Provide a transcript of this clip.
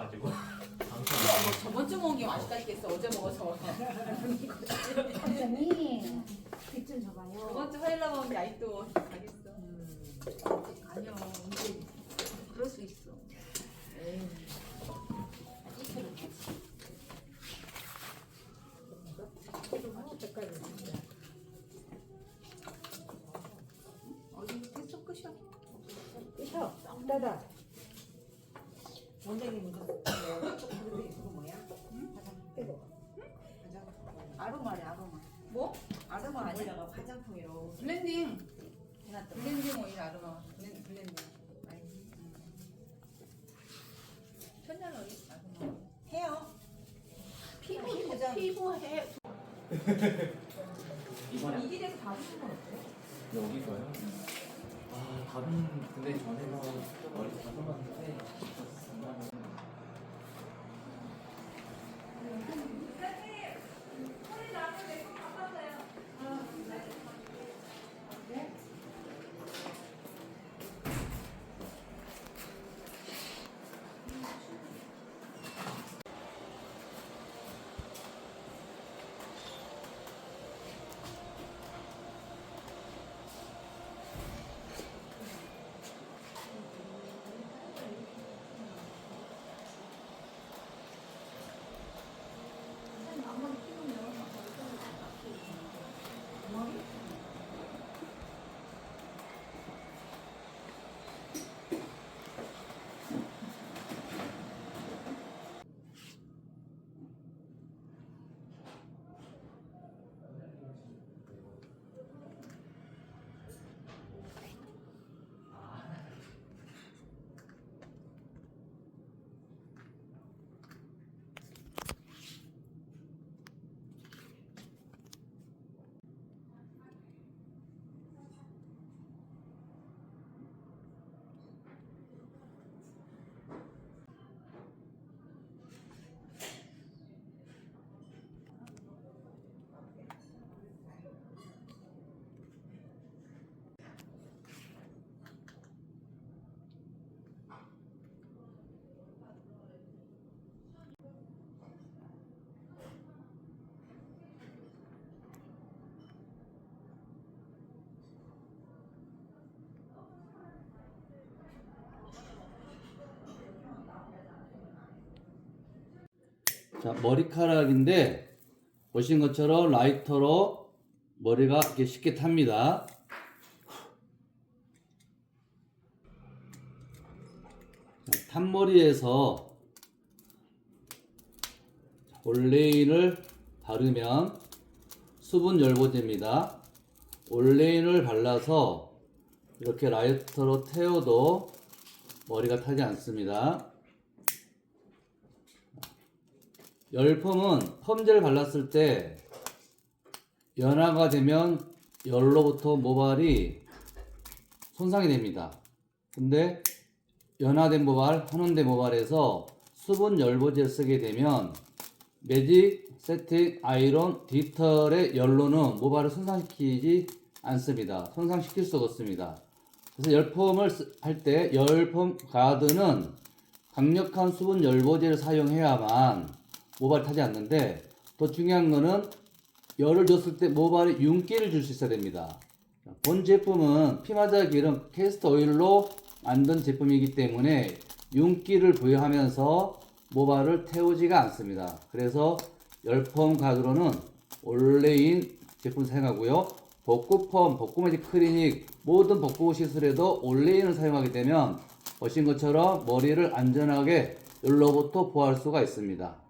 가지고 방송 뭐 저번 주 먹은 게 맛있다겠어. 어제 먹어서. 사장님 뒷좀 줘봐요. 저번 주 화요일 날 먹은 게 아직도 가겠어. 아니요 이제 그럴 수 있어. 에이. 어디 계속 끄셔. 끄셔. 닫아. 원장님 이거 그런데 이거 뭐야? 가장 아로마래 아로마. 뭐? 아로마. 아니야? 화장품이로. 블렌딩. 해놨다. 블렌딩 오일 아로마. 블렌- 블렌딩. 천연 오일 아로마. 해요. 피부 피부장. 피부 해. 이번에 이 길에서 다 주는 건 어때? 여기서요. 아 답은 근데 전에서 자, 머리카락인데 보신 것처럼 라이터로 머리가 이렇게 쉽게 탑니다. 자, 탄 머리에서 올레인을 바르면 수분 열보제입니다. 올레인을 발라서 이렇게 라이터로 태워도 머리가 타지 않습니다. 열펌은 펌제를 발랐을 때 연화가 되면 열로부터 모발이 손상이 됩니다. 근데 연화된 모발, 환원된 모발에서 수분 열보제를 쓰게 되면 매직, 세팅, 아이론, 디털의 열로는 모발을 손상시키지 않습니다. 손상시킬 수가 없습니다. 그래서 열펌을 할 때 열펌 가드는 강력한 수분 열보제를 사용해야만 모발 타지 않는데 더 중요한 거는 열을 줬을 때 모발에 윤기를 줄 수 있어야 됩니다. 본 제품은 피마자 기름 캐스터 오일로 만든 제품이기 때문에 윤기를 부여하면서 모발을 태우지가 않습니다. 그래서 열펌 가드로는 올레인 제품 사용하고요. 복구펌, 복구매직 클리닉 모든 복구 시술에도 올레인을 사용하게 되면 보신 것처럼 머리를 안전하게 열로부터 보호할 수가 있습니다.